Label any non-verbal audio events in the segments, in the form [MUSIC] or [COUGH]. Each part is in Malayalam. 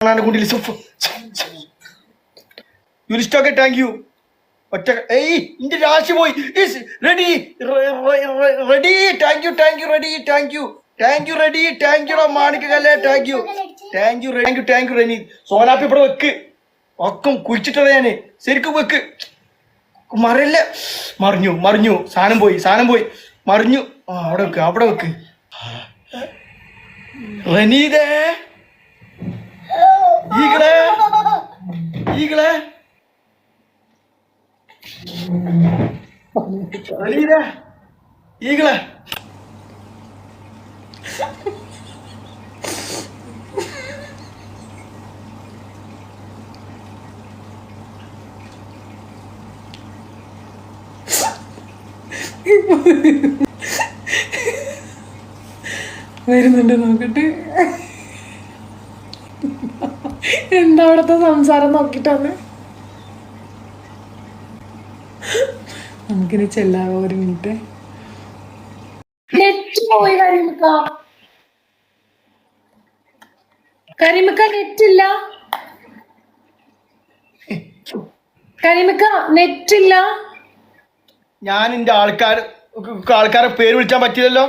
കുണ്ടിൽ യുരിസ്റ്റോക്കെ താങ്ക് യു ഒറ്റ ഏയ് ഇന്റെ രാശി പോയി. Ready ready thank you thank you ready thank you thank you ready thank you മാണിക്ക് കല്ലേ thank you thank you thank you thank you Reni സോനാപ്പി ഇവിടെ വെക്ക്. ഒക്കും കുഴിച്ചിട്ടത് ഞാൻ. ശരിക്കും വെക്ക്. മറിയല്ല മറിഞ്ഞു മറിഞ്ഞു. സാധനം പോയി സാധനം പോയി. മറിഞ്ഞു. അവിടെ വെക്ക് അവിടെ വെക്ക്. റനീതേ ಈಗಲೇ റനീതേ ഈകളെ. വരുന്നുണ്ട് നോക്കട്ടെ എന്താ അവിടുത്തെ സംസാരം നോക്കിട്ടാണ് നമുക്കിനി ചെല്ലാവോ ഒരു മിനിറ്റ് നെറ്റ് പോയി കരിമിക്ക. കരിമിക്ക നെറ്റ് ഇല്ല. കരിമിക്ക നെറ്റ് ഇല്ല. ഞാൻ എന്റെ ആൾക്കാർ ആൾക്കാരെ പേര് വിളിച്ചാൻ പറ്റില്ലല്ലോ.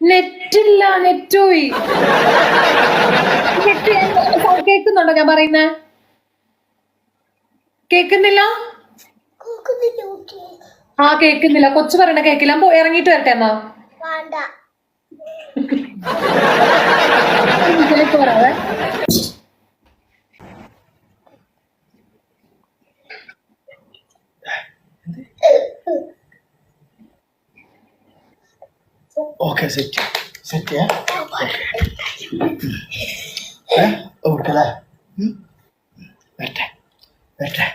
നെറ്റ് ഇല്ല നെറ്റ് പോയി. [LAUGHS] നെറ്റ് കേൾക്കുന്നുണ്ടോ? ഞാൻ പറയുന്നേ. കേക്കുന്നില്ല ആ കേക്കുന്നില്ല കൊച്ചു പറയണ കേക്കില്ല ഇറങ്ങിട്ട് വരട്ടെ എന്നാ. Okay set. സെറ്റ് വരട്ടെ വരട്ടെ.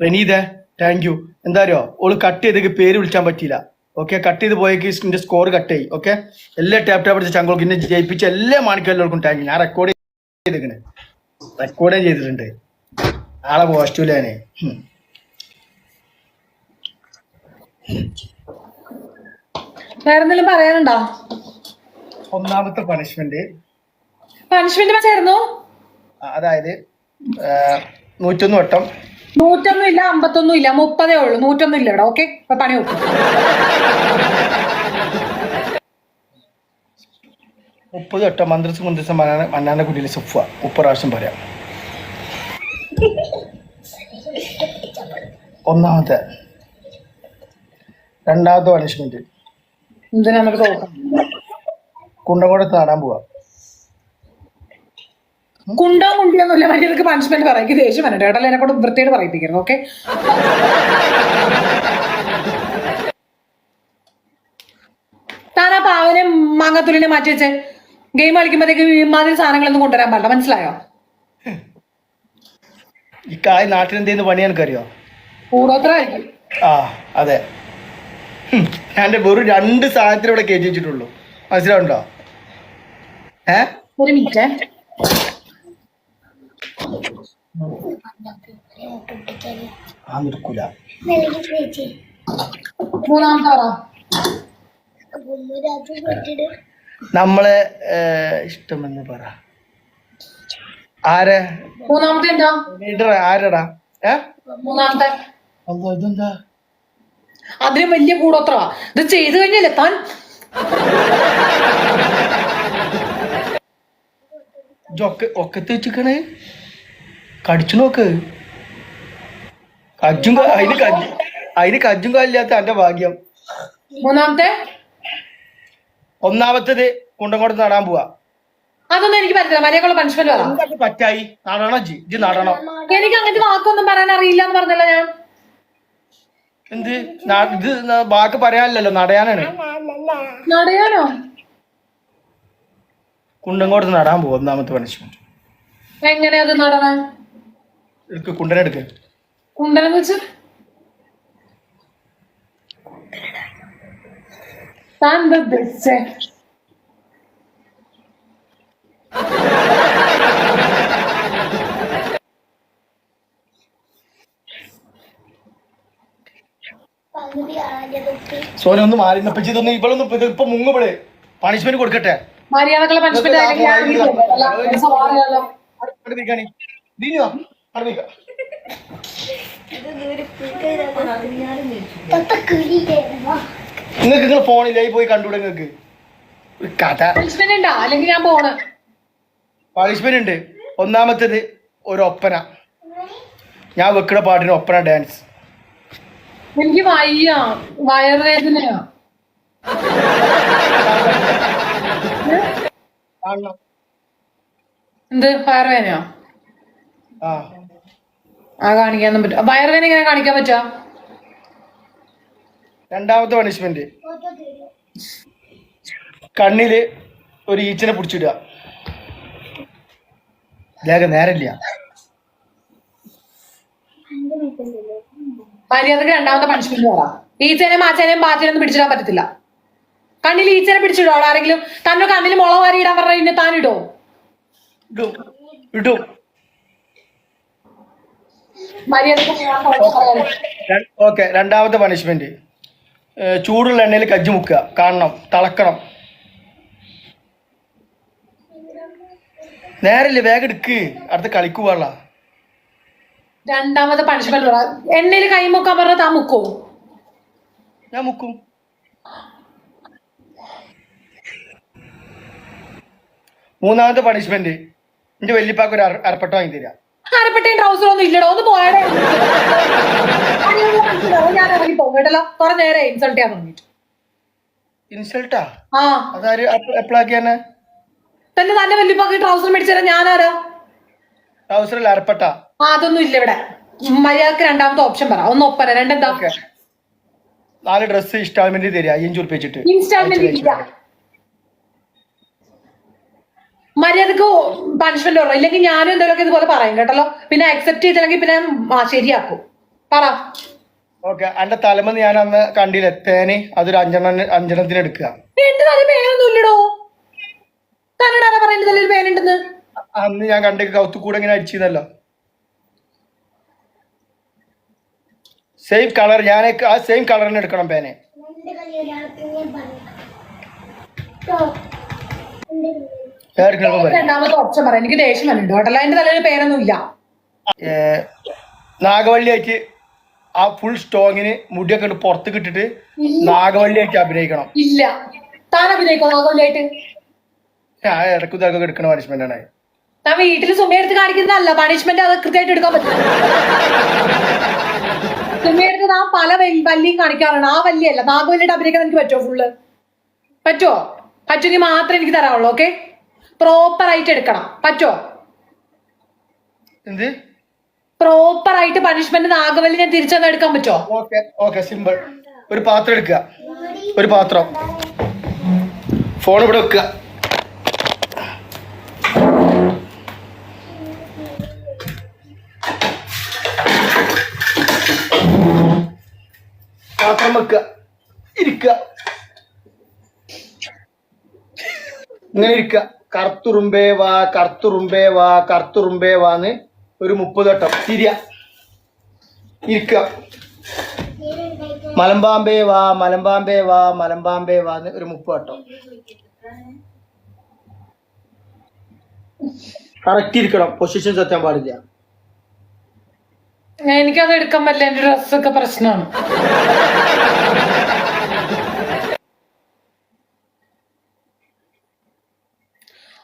റനീത താങ്ക് യു എന്താ അറിയോ? ഓൾ കട്ട് ചെയ്തേക്ക് പേര് വിളിക്കാൻ പറ്റിയില്ല. ഓക്കെ കട്ട് ചെയ്ത് പോയേക്ക് എന്റെ സ്കോർ കട്ട് ചെയ്യും ഓക്കെ എല്ലാ ടാപ്പ് ടാപ്പ് അടിച്ച ചങ്കോൾക്ക് ഇന്നെ ജയിപ്പിച്ച എല്ലാ മാണിക്കെല്ലാവർക്കും താങ്ക് ഞാൻ റെക്കോർഡ് ചെയ്തേക്കണ്. റെക്കോർഡേ ചെയ്തിട്ടുണ്ട്. നാളെ പോസ്റ്റൂല ഞാൻ. ഉം. പറയാനുണ്ടോ? ഒന്നാമത്തെ പണിഷ്മെന്റ് പണിഷ്മെന്റ് വെച്ചായിരുന്നു അതായത് നൂറ്റൊന്ന് വട്ടം. നൂറ്റൊന്നും ഇല്ല അമ്പത്തൊന്നും ഇല്ല മുപ്പതേ ഉള്ളൂ. നൂറ്റൊന്നും ഇല്ല ഇവിടെ ഓക്കെ പണി നോക്കും. മുപ്പത് വട്ടം മന്ത്രിസ് മുന്ത്രിസ് മന്നാന മന്നാന്റെ കുടിയിൽ സുഫ മുപ്പത് പ്രാവശ്യം പറയാം ഒന്നാമത്തെ. രണ്ടാമത്തെ പണിഷ്മെന്റ് കുണ്ടംകുടത്ത് നടാൻ പോവാ. കുണ്ടോ കുണ്ടിയൊന്നുമില്ല. മര്യാദയ്ക്ക് പണിഷ്മെന്റ് പറയും ദേഷ്യം വരട്ടെ കേട്ടോ എന്നെ കൊണ്ട് വൃത്തിയോട് പറയിപ്പിക്കരുത് ഓക്കെ താൻ ആ പാവനെ മാങ്ങാത്തുള്ളിനെ മാറ്റി വെച്ച്? ഗെയിം കളിക്കുമ്പോഴത്തേക്ക് ഇമാതിരി സാധനങ്ങളൊന്നും കൊണ്ടുവരാൻ പാടില്ല. മനസ്സിലായോ? ഈ കായ് പണി എനിക്കറിയോ ആ അതെ. ഞാൻ വെറും രണ്ട് സാധനത്തിന് ഇവിടെ കയറ്റി വെച്ചിട്ടുള്ളൂ. മനസ്സിലാവുണ്ടോ ഏ? ഒരു മിനിറ്റ് മൂന്നാമത്തെ പറ നമ്മളെ ഇഷ്ടമെന്ന് പറ. ആരെ? മൂന്നാമത്തെ എന്താ ലീഡർ ആരടാ? ഏ? മൂന്നാമത്തെ. അല്ലോ ഇതെന്താ? അതിന് വലിയ കൂടോത്ര ഇത് ചെയ്തു കഴിഞ്ഞല്ലേ താൻ? ഇതൊക്കെ ഒക്കെ വെച്ചിക്കണേ കടിച്ചു നോക്ക്. കജ്ജും അതിന് കജ്ജ് അതിന് കജ്ജും കാലില്ലാത്ത എന്റെ ഭാഗ്യം. മൂന്നാമത്തെ? ഒന്നാമത്തേത് കുണ്ടംകോട് നടാൻ പോവാ. അതൊന്നും എനിക്ക് പറ്റില്ല മര്യാദക്കുള്ള എന്തൊക്കെ പറ്റായി? നടണം ജി. ഇജ്ജ് നടണം. എനിക്ക് അങ്ങനത്തെ വാക്കൊന്നും പറയാൻ അറിയില്ല എന്ന് പറഞ്ഞല്ലോ ഞാൻ. എന്ത്? ഇത് വാക്ക് നടയാനാണ്. നടയാനോ? കുണ്ടംകോട് നടാൻ പോവാ. ഒന്നാമത്തെ പണിഷ്മെന്റ് എങ്ങനെയാ അത് നടണ എടുക്ക് കുണ്ടനെടുക്ക് കുണ്ടനെന്ന് വെച്ച് താൻ എന്താ ഉദ്ദേശിച്ചേ സോന ഒന്ന് മാറി. ഇതൊന്നും ഇവളൊന്നും ഇത് ഇപ്പൊ മുങ്ങുമ്പോഴേ പണിഷ്മെന്റ് കൊടുക്കട്ടെ. മര്യാദക്കുള്ള പണിഷ്മെന്റ് ആയില്ലെങ്കിൽ അടുപ്പിക്ക നിങ്ങൾക്ക് നിങ്ങൾ ഫോണിലായി പോയി കണ്ടുകൂടെ നിങ്ങൾക്ക്? ഒരു കഥ. പണിഷ്മെന്റ് ഉണ്ടാ അല്ലെങ്കിൽ ഞാൻ പോണ്. പണിഷ്മെന്റ് ഉണ്ട് ഒന്നാമത്തേത് ഒരു ഒപ്പന. ഞാൻ വെക്കുന്ന പാട്ടിന് ഒപ്പന ഡാൻസ് എനിക്ക് വയ്യ. വയറുവേദനയാ എന്ത്? വയറുവേദനയോ ആ. ആ കാണിക്കാനൊന്നും പറ്റും വയറുവേദന എങ്ങനെ കാണിക്കാൻ പറ്റാ? രണ്ടാമത്തെ പണിഷ്മെന്റ് കണ്ണിൽ ഒരു ഈച്ചനെ പിടിച്ചിടുക. ലേഖ നേരമില്ല. മര്യാദയ്ക്ക് രണ്ടാമത്തെ പണിഷ്മെന്റ് പറ ഈച്ചേനെയും മാച്ചേനെയും പാച്ചേനെയും പിടിച്ചിടാൻ പറ്റത്തില്ല. കണ്ണിൽ ഈച്ചനെ പിടിച്ചിടോ. ആരെങ്കിലും തന്നെ കണ്ണിൽ മുളക് വാരി ഇടാൻ പറഞ്ഞ താനിടോ താൻ ഇടോ? ഇടും. ഇടും മര്യാദയ്ക്ക് ഞാൻ തുറന്ന് പറയാലോ. ഓക്കെ രണ്ടാമത്തെ പണിഷ്മെന്റ് ചൂടുള്ള എണ്ണയിൽ കജ്ജി മുക്കുക. കാണണം തളക്കണം. നേരല്ലേ വേഗം എടുക്ക്. അടുത്ത് കളിക്കുവാള രണ്ടാമത്തെ പണിഷ്മെന്റ് എണ്ണയിൽ എണ്ണയിൽ കൈ മുക്കാൻ പറഞ്ഞ താ മുക്കോ? ഞാൻ മുക്കും. മൂന്നാമത്തെ പണിഷ്മെന്റ് എന്റെ വല്യപ്പാക്ക് ഒരു അര- അരപ്പട്ട വാങ്ങി തരാം അരപ്പെട്ടയും ട്രൗസറും ഒന്നും ഇല്ലടോ ഒന്ന് പോയടേ ഞാൻ ഇറങ്ങി പോകും കേട്ടല്ലോ കുറെ നേരം ഇൻസൾട്ട് ചെയ്യാൻ ഇൻസൾട്ടാ ആ? അതാര് എപ്പോഴാക്കിയാണ് തന്നെ തന്നെ വല്യപ്പാക്ക് ട്രൗസർ മേടിച്ചു തരാൻ ഞാനാരോ? അവസരം അരപ്പട്ട. ആ അതൊന്നും ഇല്ല ഇവിടെ. മര്യാദയ്ക്ക് രണ്ടാമത്തെ ഓപ്ഷൻ പറ. ഒന്ന് ഒപ്പന രണ്ടെന്താ? ഓക്കെ നാല് ഇൻസ്റ്റാൾമെന്റ് തരിക അയ്യഞ്ചു ഇൻസ്റ്റാൾമെന്റ് ഇല്ല മര്യാദയ്ക്ക് പണിഷ്മെന്റ് പറ ഇല്ലെങ്കിൽ ഞാനും എന്തെങ്കിലുമൊക്കെ ഇതുപോലെ പറയും കേട്ടല്ലോ. പിന്നെ അക്സെപ്റ്റ് ചെയ്തില്ലെങ്കിൽ പിന്നെ ആ ശരിയാക്കും. പറ. ഓക്കെ എന്റെ തലമ ഞാൻ അന്ന് കണ്ടില്ല തേനി അതൊരു അഞ്ചെണ്ണ അഞ്ചെണ്ണത്തിന് എടുക്കുക. എന്റെ തല പേനൊന്നും ഇല്ലടോ. തന്നോട് ആരാ പറയുന്നത് തലയിൽ പേനുണ്ടെന്ന്? അന്ന് ഞാൻ കണ്ട കൗത്തു കൂടെ ഇങ്ങനെ അടിച്ചിരുന്നല്ലോ. സെയിം കളർ ഞാൻ ആ സെയിം കളർ തന്നെ എടുക്കണം പേനെ. രണ്ടാമത്തെ ഓപ്ഷൻ പറ എനിക്ക് ദേഷ്യം വന്നിട്ടുണ്ട് കേട്ടല്ലോ എന്റെ തലയിൽ പേരൊന്നും ഇല്ല നാഗവള്ളിയായിട്ട് ആ ഫുൾ സ്റ്റോങ്ങിന് മുടിയൊക്കെ പുറത്ത് കിട്ടിട്ട് നാഗവള്ളിയായിട്ട് അഭിനയിക്കണം. ഇല്ല. താൻ അഭിനയിക്കോ നാഗവള്ളിയായിട്ട്? ഞാൻ ഇടയ്ക്ക് ഇതൊക്കെ എടുക്കണ പണിഷ്മെന്റ് ആണ്. താൻ വീട്ടിൽ സുമയെടുത്ത് കാണിക്കുന്നതല്ല. പണിഷ്മെന്റ് അത് കൃത്യമായിട്ട് എടുക്കാൻ പറ്റും സുമയെടുത്ത് താൻ പല വല്ലിയും കാണിക്കാറുണ്ട് ആ വല്ലിയല്ല. നാഗവല്ലിയുടെ അഭിനയിക്കാൻ എനിക്ക് പറ്റുമോ ഫുള്ള് പറ്റുമോ പറ്റുമെങ്കിൽ മാത്രമേ എനിക്ക് തരാവുള്ളൂ ഓക്കെ പ്രോപ്പർ ആയിട്ട് എടുക്കണം. പറ്റോ? എന്ത്? പ്രോപ്പർ ആയിട്ട് പണിഷ്മെന്റ് നാഗവല്ലി ഞാൻ തിരിച്ചു എടുക്കാൻ പറ്റോ? ഓക്കെ ഓക്കെ സിമ്പിൾ ഒരു പാത്രം എടുക്കുക. ഒരു പാത്രം. ഫോൺ ഇവിടെ വെക്കുക. പാത്രം വെക്കുക. ഇരിക്കുക. ഇങ്ങനെ ഇരിക്കുക. കറുത്തുറുമ്പേ വാ കർത്തുറുമ്പേ വാ കർത്തുറുമ്പേ വാന്ന് ഒരു മുപ്പത് വട്ടം തിരിയ. ഇരിക്ക മലമ്പാമ്പേ വാ മലമ്പാമ്പേ വാ മലമ്പാമ്പേ വാന്ന് ഒരു മുപ്പത് വട്ടം. കറക്റ്റ് ഇരിക്കണം. പൊസിഷൻ സത്യം പാടില്ല. എനിക്കത് എടുക്കാൻ പറ്റില്ല. എന്റെ ഡ്രസ്സൊക്കെ പ്രശ്നമാണ്.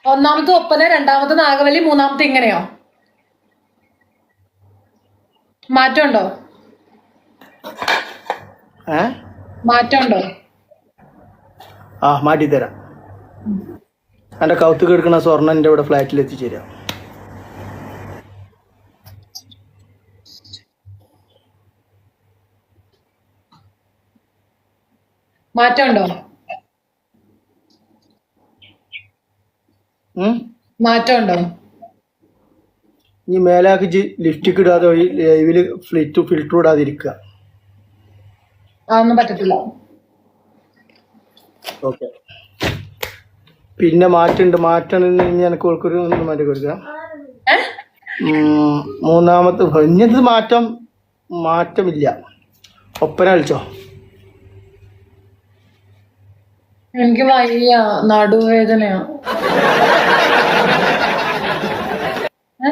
ഒന്നാമത്തെ ഒപ്പന രണ്ടാമത്തെ നാഗവലി മൂന്നാമത്തെ ഇങ്ങനെയോ? മാറ്റമുണ്ടോ? മാറ്റമുണ്ടോ? ആ മാറ്റി തരാം എന്റെ കൗത്ത് എടുക്കുന്ന സ്വർണം ഇവിടെ ഫ്ലാറ്റിൽ എത്തിച്ചേരാം. മാറ്റമുണ്ടോ? മാറ്റമുണ്ടോ? ഇനി മേലാക്കി ലിഫ്റ്റിക്ക് ഇടാതെ ലൈവിൽ ഫ്ലിറ്റ് ഫിൽറ്റർ ഇടാതിരിക്കുക. അതൊന്നും പറ്റത്തില്ല. ഓക്കെ പിന്നെ മാറ്റുണ്ട് മാറ്റണം എനിക്ക് ഓൾക്കൊരു ഒന്ന് മാറ്റി കൊടുക്കാം. മൂന്നാമത്തെ ഇങ്ങനത്തെ മാറ്റം? മാറ്റമില്ല. ഒപ്പന കളിച്ചോ? എനിക്ക് വയ്യ. നടുവേദനയാ ഏ?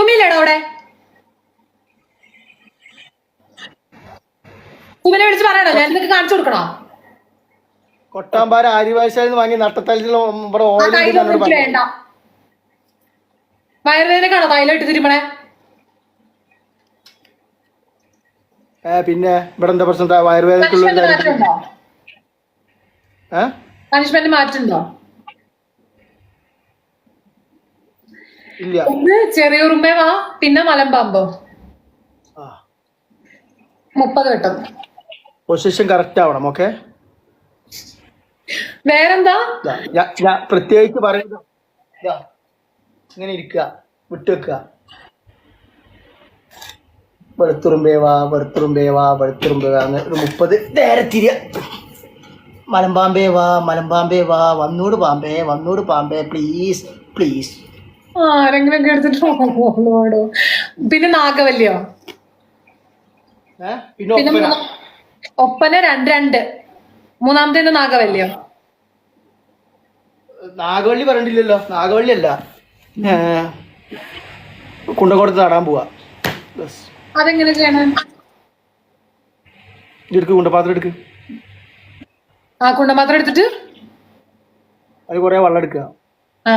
സുമിയില്ലേടോ അവിടെ? സുമിനെ വിളിച്ച് പറയണോ? ഞാൻ നിനക്ക് കാണിച്ചു കൊടുക്കണോ? കൊട്ടാമ്പാര ആര്യവാശാലിന്ന് വാങ്ങി നട്ടത്തലത്തിലുള്ള ഇവിടെ ഓയിൽ വേണ്ട. വയറുവേദനക്കാണോ തൈലം ഇട്ട് തിരുമണേ പിന്നെ ഇവിടെ എന്താ പ്രശ്നം? വയറുവേദന വയറുവേദനക്കുള്ള പണിഷ്മെന്റ് മാറ്റുണ്ടോ ഏ പണിഷ്മെന്റ് മാറ്റുണ്ടോ ഇല്ല ഒന്ന് ചെറിയുറുമ്പേ വാ പിന്നെ മലമ്പാമ്പോ. മുപ്പത് കിട്ടും പൊസിഷൻ കറക്റ്റ് ആവണം ഓക്കെ വേറെന്താ? ഞാൻ പ്രത്യേകിച്ച് പറയുന്നത് ഇങ്ങനെ ഇരിക്കുക വിട്ടുവെക്കുക. വെളുത്തുറുമ്പേവാ വെളുത്തുറുമ്പേവാ വെളുത്തുറുമ്പേവാ അങ്ങനെ ഒരു മുപ്പത് നേരെ തിരിയ. മലമ്പാമ്പേ വാ മലമ്പാമ്പേ വാ വന്നൂട് പാമ്പേ വന്നൂട് പാമ്പേ പ്ലീസ് പ്ലീസ് ആരെങ്കിലും കേട്ടിട്ട് എടുത്തിട്ട് [LAUGHS] പിന്നെ നാഗവല്ലിയോ? ഏ? പിന്നെ ഒപ്പന. രണ്ട് രണ്ട്. മൂന്നാമത്തെ നാഗവല്ലിയോ? നാഗവള്ളി പറഞ്ഞില്ലല്ലോ നാഗവള്ളി അല്ല. ഏ, കുണ്ടക്കോടത്ത് നടാൻ പോവാ. അതെങ്ങനെ ചെയ്യണം? എടുക്ക് കുണ്ടപാത്രം എടുക്ക്. ആ കുണ്ടപാത്രം എടുത്തിട്ട്? അത് കൊറേ വെള്ളം എടുക്കുക. ആ.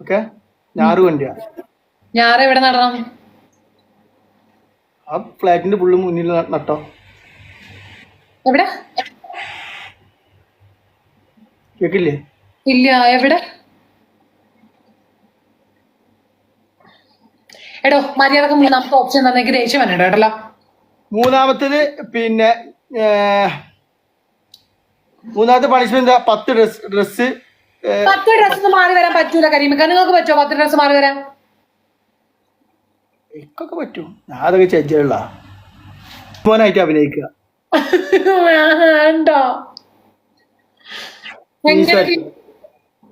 ഓക്കെ? ഞാറ് വണ്ടിയാ. ഞാറ് എവിടെ നടണം? ആ ഫ്ലാറ്റിന്റെ പുള്ളി മുന്നിൽ നട്ടോ. എവിടെ? കേക്കില്ലേ? ഇല്ല എവിടെ? എടോ മര്യാദയ്ക്ക് മൂന്നാമത്തെ ഓപ്ഷൻ തന്നെ. ദേഷ്യം വരണ്ട കേട്ടല്ലോ മൂന്നാമത്തേത് പിന്നെ മൂന്നാമത്തെ പണിഷ്മെന്റ് എന്താ? പത്ത് ഡ്രസ് ഡ്രസ് പത്ത് ഡ്രസ് മാറി വരാൻ പറ്റൂല കരീമ നിങ്ങൾക്ക് പറ്റുമോ പത്ത് ഡ്രസ് മാറി വരാൻ? എനിക്കൊക്കെ പറ്റും. ഞാൻ അതൊക്കെ ചെജ്ജുള്ള മോനായിട്ട് അഭിനയിക്കുക. വേണ്ടോ?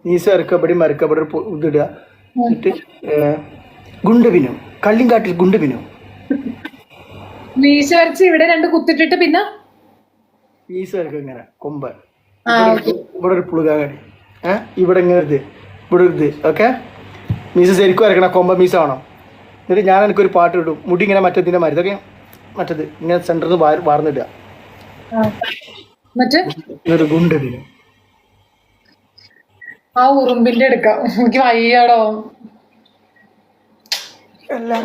നീസ ഇറക്കപ്പടി മരക്കപ്പടി ഇതിടുക. എന്നിട്ട് ഏ, ഗുണ്ടബിനും കള്ളിങ്കാട്ടിൽ ഗുണ്ടബിനും മീശ വരച്ച് ഇവിടെ രണ്ട് കുത്തിട്ടിട്ട് പിന്നെ? നീസ ഇറക്കം ഇങ്ങനെ കൊമ്പ്. ഇവിടെ ഒരു പുളുകാകടി. ഏ? ഇവിടെ ഇങ്ങനെ ഒരു ഇത് ഇവിടെ ഒരു ഇത് ഓക്കെ മീസ് ശരിക്കും ഇറക്കണ കൊമ്പ മീസ് ആണോ എന്നിട്ട് ഞാൻ എനിക്കൊരു പാട്ട് ഇടും. മുടി ഇങ്ങനെ മറ്റേതിന്റെ മാതിരി ഇതൊക്കെ മറ്റത് ഇങ്ങനെ സെന്ററിൽ നിന്ന് വാർ വാർന്നിടുക. ആ. എന്നിട്ട് എന്നിട്ട് ഗുണ്ടബിനും ആ ഉറുമ്പിന്റെ എടുക്കാം. എനിക്ക് വയ്യാടോ. എല്ലാം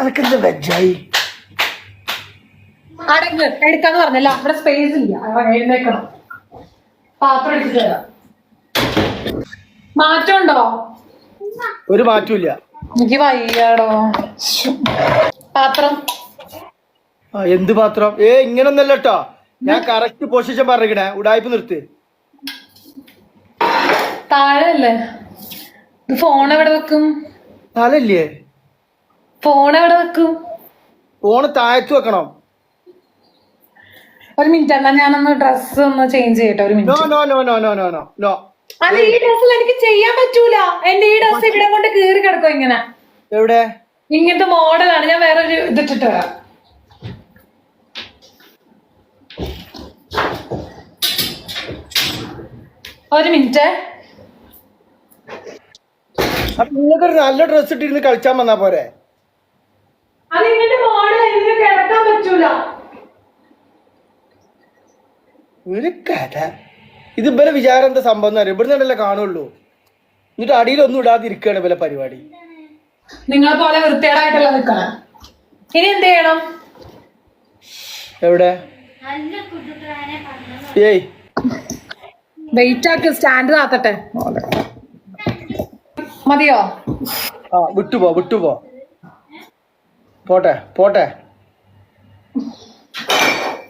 അനക്കെന്താ വെജായി? അടങ്ങ് എടുക്കാന്ന് പറഞ്ഞല്ല. അവിടെ സ്പേസ് ഇല്ല. എഴുന്നേക്കണം. പാത്രം എടുത്തിട്ട് തരാം മാറ്റമുണ്ടോ? ഒരു മാറ്റമില്ല എനിക്ക് വയ്യാടോ. പാത്രം. എന്ത് പാത്രം? ഏ ഇങ്ങനൊന്നല്ല കേട്ടോ ഞാൻ കറക്റ്റ് പൊസിഷൻ പറഞ്ഞിരിക്കണേ. ഉടായ്പ നിർത്ത്. താഴെ അല്ലേ ഫോൺ എവിടെ വെക്കും? തലല്ലേ ഫോൺ എവിടെ വെക്കും? ഫോൺ താഴത്ത് വെക്കണം. ഒരു മിനിറ്റ് എന്നാ ഞാനൊന്ന് ഡ്രസ് ഒന്ന് ചേഞ്ച് ചെയ്യട്ടെ. ഒരു minute no no no no no no no അല്ല ഈ ഡ്രസ്സിൽ എനിക്ക് ചെയ്യാൻ പറ്റൂല. എന്റെ ഈ ഡ്രസ് ഇവിടെ കൊണ്ട് കീറി കിടക്കും ഇങ്ങനെ. എവിടെ? ഇങ്ങനത്തെ മോഡലാണ് ഞാൻ വേറൊരു ഇതിട്ടിട്ട് വരാം. ഒരു മിനിറ്റ് അപ്പൊ നിങ്ങൾക്കൊരു നല്ല ഡ്രസ് ഇട്ടിരുന്ന് കളിച്ചാൻ വന്നാ പോരെ? അത് ഇങ്ങനത്തെ ഇതിന് കിടക്കാൻ പറ്റൂല. ഒരു കഥ ഇത് ഇവരെ വിചാരം എന്താ സംഭവം എന്ന് അറിയാം? ഇവിടുന്നല്ലേ കാണുള്ളൂ. എന്നിട്ട് അടിയിലൊന്നും ഇടാതിരിക്കുകയാണ് ഇവരെ പരിപാടി. നിങ്ങളെ പോലെ വൃത്തികേടായിട്ടല്ല നിക്കണം ഇനി എന്ത് ചെയ്യണം? എവിടെ? ഏയ്. വെയിറ്റ് ആക്കി സ്റ്റാൻഡ് താത്തട്ടെ. മതിയോ? ആ വിട്ടുപോ വിട്ടുപോ. പോട്ടെ പോട്ടെ.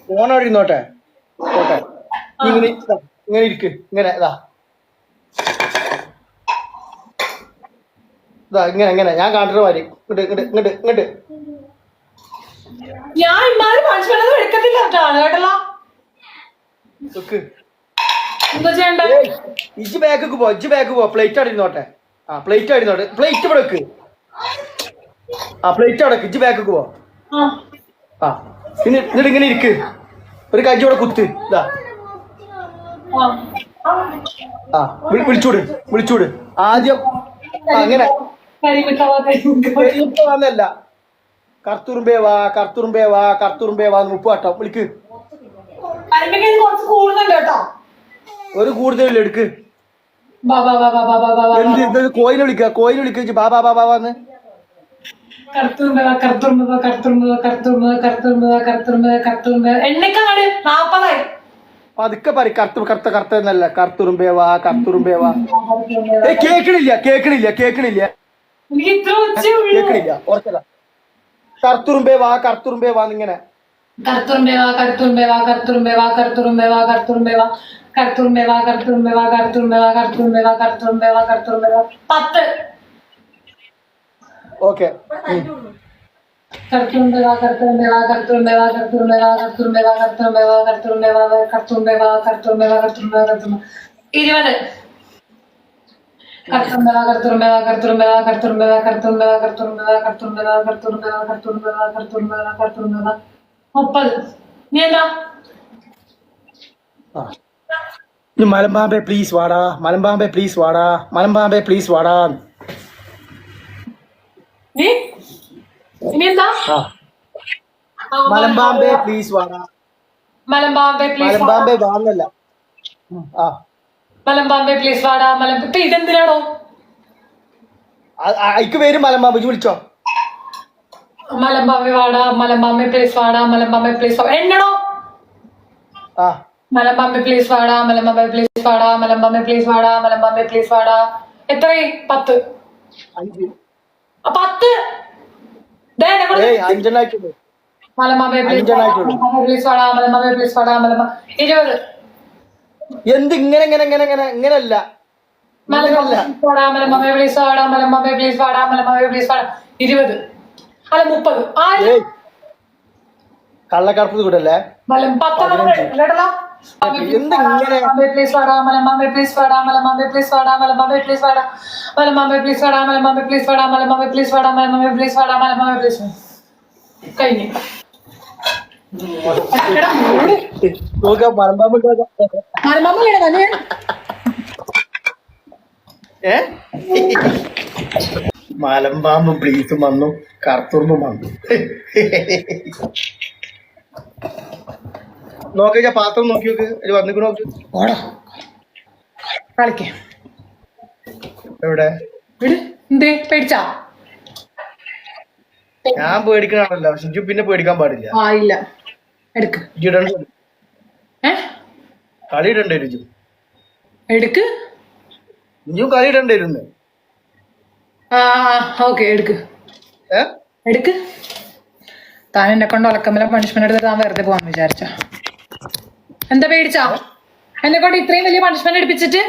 ഫോൺ അവിടെ ഇരുന്നോട്ടെ. പോട്ടെ. നീ ഇങ്ങനെ ഇങ്ങനെ ഇരിക്ക് ഇങ്ങനെ ഇതാ. ഇതാ ഇങ്ങനെ ഇങ്ങനെ. ഞാൻ കാണിട്ട് മാറി ഇങ്ങോട്ട് ഇങ്ങോട്ട് ഇങ്ങോട്ട് ഇങ്ങോട്ട്. ഞാൻ ഇമാര് പണിഷ്മെന്റ് എടുക്കത്തില്ല കേട്ടോ. കേട്ടല്ലോ. ഇജ്ജ് ബാക്ക് പോ ഇജ്ജ് ബാക്ക് പോ. പ്ലേറ്റ് അവിടെ ഇരുന്നോട്ടെ. ആ പ്ലേറ്റ് അവിടെ ഇരുന്നോട്ടെ. പ്ലേറ്റ് ഇവിടെ വെക്ക്. ആ പ്ലേറ്റ് അവിടെ ഇജ്ജ് ബാക്ക് പോ. ആ. ആ പിന്നെ എന്നിട്ട് ഇങ്ങനെ ഇരിക്ക്. ഒരു കജ്ജി ഇവിടെ കുത്ത്. ഇതാ. ആ വിളിച്ചൂട് വിളിച്ചൂട് ആദ്യം അങ്ങനെ അല്ല കർത്തുറുമ്പേ വാ കർത്തുറുമ്പേ വാ കർത്തുറുമ്പേ വാ മുപ്പ് കേട്ടോ വിളിക്ക് ഒരു കൂടുതലില്ല എടുക്ക് കോയിൽ വിളിക്ക കോയിൽ വിളിക്ക ബാബാ ബാബാ വന്ന് കർത്തുമ്പത കർത്തുമ്പത കർത്തുമ്പത കർത്തുമ്പത കർത്തുമ്പത കർത്തുമ്പത കർത്തുമ്പത എണ്ണക്കാട് നാപ്പതായി പതുക്കെ പറ കറുത്ത് കറുത്ത കറുത്ത എന്നല്ല. കറുത്തുറുമ്പേവാ കറുത്തുറുമ്പേവാ. ഏ കേക്കണില്ല കേക്കണില്ല കേക്കണില്ല. കേക്കണില്ല ഓർക്കല കറുത്തുറുമ്പേവാ കറുത്തുറുമ്പേവാ കറുത്തുറുമ്പേവാ കറുത്തുറുമ്പേവാ കറുത്തുറുമ്പേവാ കറുത്തുറുമ്പേവാ കറുത്തുറുമ്പേവാ. കറുത്തുറുമ്പേവാ കറുത്തുറുമ്പേവാ കറുത്തുറുമ്പേവാ കറുത്തുറുമ്പേവാ പത്ത്. ഓക്കെ. കറുത്തുറുമ്പേവാ കറുത്തുറുമ്പേവാ കറുത്തുറുമ്പേവാ കറുത്തുറുമ്പേവാ കറുത്തുറുമ്പേവാ കറുത്തുറുമ്പേവാ കറുത്തുറുമ്പേവാ കറുത്തുറുമ്പേവാ കറുത്തുറുമ്പേവാ കറുത്തുറുമ്പേവാ കറുത്തുറുമ്പ ഇരുപത് കറുത്തുറുമ്പേവാ കറുത്തുറുമ്പേവാ കറുത്തുറുമ്പേവാ കറുത്തുറുമ്പേവാ കറുത്തുറുമ്പേവാ കറുത്തുറുമ്പേവാ കറുത്തുറുമ്പേവാ കറുത്തുറുമ്പേവാ കറുത്തുറുമ്പേവാ കറുത്തുറുമ്പേവാ കറുത്തുറുമ്പേവാ മുപ്പത് നീ എന്താ മലമ്പാമ്പെ പ്ലീസ് വാടാ മലമ്പാമ്പെ പ്ലീസ് വാടാ മലമ്പാമ്പെ പ്ലീസ് വാടാ നീ ഇനി എന്താ ആ മലമ്പാമ്പെ പ്ലീസ് വാടാ മലമ്പാമ്പെ പ്ലീസ് മലമ്പാമ്പെ വാങ്ങല്ല. ഉം, ആ. മലമ്പാമ്പെ പ്ലീസ് വാടാ. മലം ഇപ്പൊ ഇതെന്തിനാണോ അയക്ക് പേര് മലമ്പാമ്പ്. വിളിച്ചോ. മലമ്പാമ്പേ വാടാ. മലമ്പാമ്പേ പ്ലീസ് വാടാ. മലമ്പാമ്പെ പ്ലീസ് എണ്ണണോ ആ. മലമ്പാമ്പേ പ്ലീസ് വാടാ. മലമ്പാമ്പേ പ്ലീസ് വാടാ. മലമ്പാമ്പേ പ്ലീസ് വാടാ. മലമ്പാമ്പേ പ്ലീസ് വാടാ. എത്രയായി? പത്ത്. പത്ത്. അഞ്ചെണ്ണായിട്ടുണ്ട്. എന്ത് ഇങ്ങനെ ഇങ്ങനെ ഇങ്ങനെ ഇങ്ങനെ അല്ല കൂടല്ലേ കഴിഞ്ഞു [LAUGHS] നോക്കാം മലമ്പാമ്പ് നോക്കാം. ഏ പ്ലീസും വന്നു. കറുത്തുറുമ്പും വന്നു നോക്കിയ പാത്രം നോക്കി നോക്ക് ഇത് വന്നിക്ക് നോക്ക്. ഓടാ കളിക്കേ. എവിടെ? വിട്. എന്തേ? പേടിച്ചാ? ഞാൻ പേടിക്കണല്ലോ ഷിജു പിന്നെ പേടിക്കാൻ പാടില്ല. ആ ഇല്ല. എടുക്ക്. കളി. എടുക്ക്. ഇടണ്ടായിരുന്നു ഓക്കെ എടുക്ക്. ഏ? എടുക്ക്. താൻ എന്നെ കൊണ്ട് ഉലക്കമ്മല പണിഷ്മെന്റ് എടുത്ത് താൻ വെറുതെ പോവാൻ വിചാരിച്ച. എന്താ പേടിച്ചാ? എന്നെ കൊണ്ട് ഇത്രയും വലിയ പണിഷ്മെന്റ് എടുപ്പിച്ചിട്ട്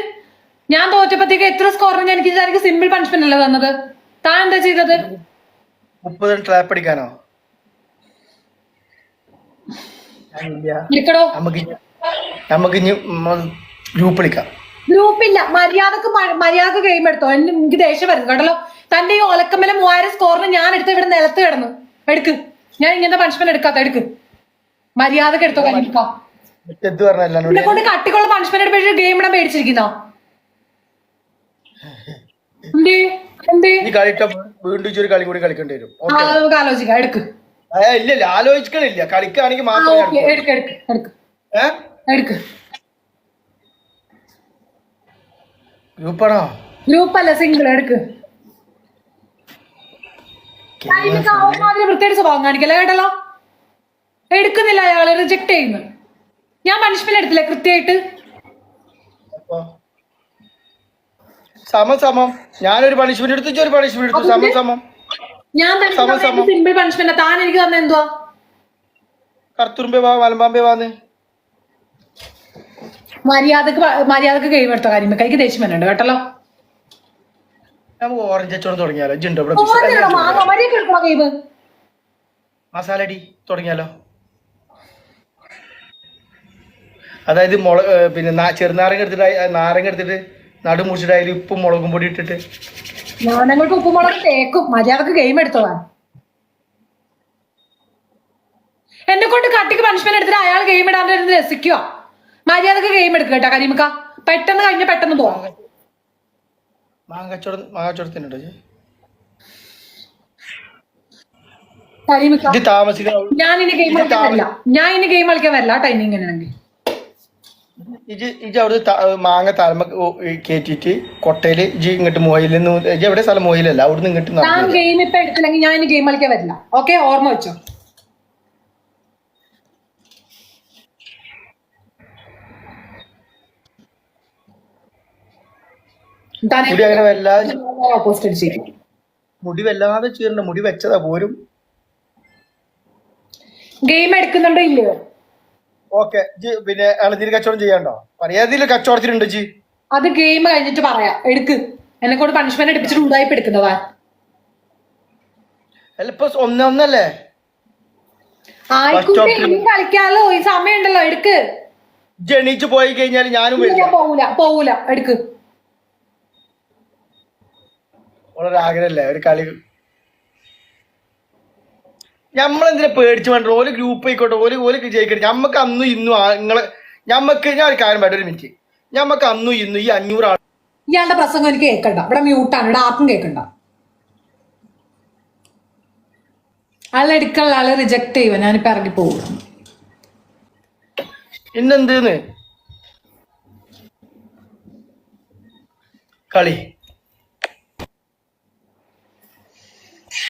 ഞാൻ തോറ്റപ്പത്തേക്ക് എത്ര സ്കോറിന് എനിക്ക് എനിക്ക് സിമ്പിൾ പണിഷ്മെന്റ് അല്ലേ തന്നത്? താൻ എന്താ ചെയ്തത്? മുപ്പത് ട്രാപ്പ് അടിക്കാനോ ഇല്ല ഇരിക്കടോ നമുക്ക് നമുക്ക് ഇനി ഗ്രൂപ്പ് വിളിക്കാം ഗ്രൂപ്പില്ല മര്യാദയ്ക്ക് മര്യാദ മര്യാദയ്ക്ക് ഗെയിം എടുത്തോ. എന്നെ എനിക്ക് ദേഷ്യം വരുന്നു കേട്ടല്ലോ തന്റെ ഈ ഒലക്കമ്മല മൂവായിരം സ്കോറിന് ഞാൻ എടുത്ത് ഇവിടെ നിലത്ത് കിടന്നു. എടുക്ക്. ഞാൻ ഇങ്ങനത്തെ പണിഷ്മെന്റ് എടുക്കാത്ത എടുക്ക്. മര്യാദയ്ക്ക് എടുത്തോ എന്നെ കൊണ്ട് കട്ടിക്കുള്ള പണിഷ്മെന്റ് എടുപ്പിച്ച് ഗെയിം ഇടാൻ പേടിച്ചിരിക്കുന്നോ? എന്തേ? എന്തേ? ഇനി കളിട്ട വീണ്ടും ഇച്ചൊരു കളി കൂടി കളിക്കേണ്ടി വരും. ആ, അത് ആലോചിക്കാം. എടുക്ക്. ഇല്ല ഇല്ല ആലോചിക്കണില്ല. കളിക്കുകയാണെങ്കിൽ മാത്രമേ ഗ്രൂപ്പാണോ? ഗ്രൂപ്പ് അല്ല സിംഗിൾ എടുക്ക് അവന്മാതിരി വൃത്തിയുടെ സ്വഭാവം കാണിക്കല്ലേ കേട്ടല്ലോ? എടുക്കുന്നില്ല അയാൾ റിജക്ട് ചെയ്യുന്നു. ഞാൻ പണിഷ്മെന്റ് എടുത്തില്ല കൃത്യമായിട്ട്? സമം സമം. ഞാനൊരു പണിഷ്മെന്റ് എടുത്തു ഒരു പണിഷ്മെന്റ് എടുത്തു. സമം സമം. ഞാൻ സമം, സമം. സിമ്പിൾ പണിഷ്മെന്റ് താൻ എനിക്ക് തന്നെ എന്തുവാ? കർത്തുറുമ്പേ വാ മലമ്പാമ്പേ വാന്ന് മര്യാദയ്ക്ക് മര്യാദയ്ക്ക് കഴിവെടുത്ത കാര്യം കൈക്ക് ദേഷ്യം വരണ്ട് കേട്ടല്ലോ നമുക്ക് ഓറഞ്ച് അച്ചോളം തുടങ്ങിയാലോ? ജിണ്ടോ മസാല അടി തുടങ്ങിയാലോ? അതായത് മുള പിന്നെ ചെറുനാരങ്ങ എടുത്തിട്ട് നാരങ്ങ എടുത്തിട്ട് നടു മുറിച്ചിട്ട് അതിൽ ഉപ്പും മുളകും പൊടി ഇട്ടിട്ട്. നാണങ്ങൾക്ക് ഉപ്പുമുളക് കേക്കും മര്യാദയ്ക്ക് ഗെയിം എടുത്തതാണ് എന്നെ കൊണ്ട് കട്ടിക്ക് പണിഷ്മെന്റ് എടുത്തിട്ട് അയാൾ ഗെയിം ഇടാൻ രസിക്കോ മര്യാദയ്ക്ക് ഗെയിം എടുക്കുക കേട്ടോ കരീമക്ക. പെട്ടെന്ന് കഴിഞ്ഞ പെട്ടെന്ന് പോകാം ഞാൻ ഇനി ഗെയിം കളിക്കാൻ വരില്ല. ഞാൻ ഇനി ഗെയിം കളിക്കാൻ വരില്ല. ടൈമിങ് എങ്ങനെയാണെങ്കിൽ ഇജ് ഇജ് അവിടെ മാങ്ങ താരമ കയറ്റിട്ട് കൊട്ടയിൽ ഇജ് ഇങ്ങോട്ട് മോയിൽ ഇജ് എവിടെ സ്ഥലം മോയിലല്ല അവിടുന്ന് ഇങ്ങോട്ട് ഞാൻ ഗെയിം ഇപ്പൊ എടുത്തില്ലെങ്കിൽ ഞാൻ ഗെയിം കളിക്കാൻ വരില്ല. ഓക്കെ ഓർമ്മ വെച്ചോ. മുടി അങ്ങനെ വല്ലാതെ മുടി വല്ലാതെ ചീറണ്ട മുടി വെച്ചതാ പോരും. ഗെയിം എടുക്കുന്നുണ്ടോ ഇല്ലയോ? ഓക്കെ ജി പിന്നെ ഇളനീര് കച്ചവടം ചെയ്യണ്ടോ പറയാതില്ല കച്ചവടത്തിനുണ്ട് ജി. അത് ഗെയിം കഴിഞ്ഞിട്ട് പറയാം. എടുക്ക്. എന്നെ കൊണ്ട് പണിഷ്മെന്റ് എടുപ്പിച്ചിട്ട് ഉണ്ടായി എടുക്കുന്നതാ അല്ല ഇപ്പൊ ഒന്നേ ഒന്നല്ലേ ആയിക്കോട്ടെ ഇനി കളിക്കാലോ? ഈ സമയമുണ്ടല്ലോ എടുക്ക്. ജണീച്ച് പോയി കഴിഞ്ഞാൽ ഞാനും വരില്ല. പോവൂല പോവൂല എടുക്ക്. വളരെ ആഗ്രഹല്ലേ ഒരു കളി നമ്മളെന്തിനാ പേടിച്ച് വേണ്ട ഓൽ ഗ്രൂപ്പ് ആയിക്കോട്ടെ ഓൽ ഓൽ ജയിക്കട്ടെ നമുക്ക് അന്നും ഇന്നും നിങ്ങൾ ഞമ്മക്ക് ഞാൻ ഒരു കാര്യം വേണ്ട ഒരു മിനിറ്റ് ഞമ്മക്ക് അന്നും ഇന്നും ഈ അഞ്ഞൂറ് ആൾ ഇയാളുടെ പ്രസംഗം എനിക്ക് കേൾക്കണ്ട. ഇവിടെ മ്യൂട്ടാണ് ഇവിടെ ആർക്കും കേൾക്കണ്ട. ആളെ എടുക്കാനുള്ള ആളെ റിജക്ട് ചെയ്യുക ഞാനിപ്പോ ഇറങ്ങി പോകും പിന്നെന്ത് കളി.